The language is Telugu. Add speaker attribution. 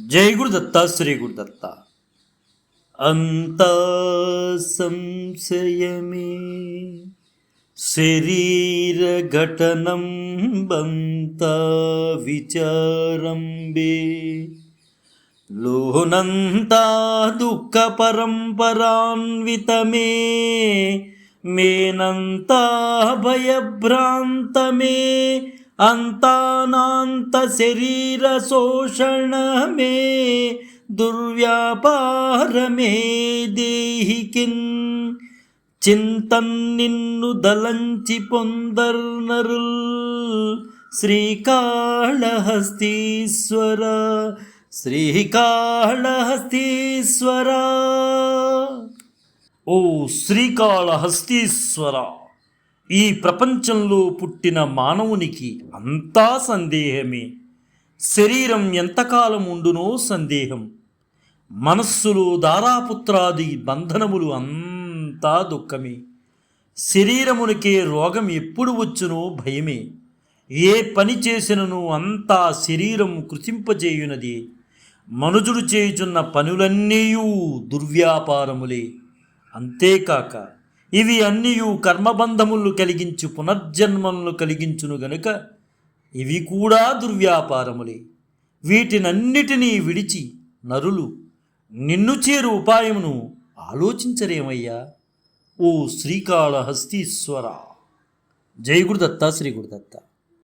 Speaker 1: జై గురుదత్త శ్రీ గురుదత్త అంత సంశయమే శరీర ఘటనం బంత విచారంబే. లోనంతా దుఃఖ పరంపరాన్వితమే మేనంతా భయభ్రాంతమే అంతానాంత శరీర శోషణమే దుర్వ్యాపారమే దేహికిన్ చింతన్ నిన్ను దలంచి పొందర్నరుల్ శ్రీకాళహస్తీశ్వర. శ్రీకాళహస్తీశ్వర. ఓ శ్రీకాళహస్తీశ్వర. ఈ ప్రపంచంలో పుట్టిన మానవునికి అంతా సందేహమే. శరీరం ఎంతకాలం ఉండునో సందేహం. మనస్సులో దారాపుత్రాది బంధనములు అంతా దుఃఖమే. శరీరమునికే రోగం ఎప్పుడు వచ్చునో భయమే. ఏ పని చేసినను అంతా శరీరం కృషింపజేయునది మనుజుడు చేయుచున్న పనులన్నీయూ దుర్వ్యాపారములే. అంతేకాక ఇవి అన్నీయు కర్మబంధములు కలిగించు పునర్జన్మలను కలిగించును గనుక ఇవి కూడా దుర్వ్యాపారములే. వీటినన్నిటినీ విడిచి నరులు నిన్ను చేరు ఉపాయమును ఆలోచించరేమయ్యా? ఓ శ్రీకాళహస్తీశ్వర. జై గురుదత్త శ్రీ గురుదత్త.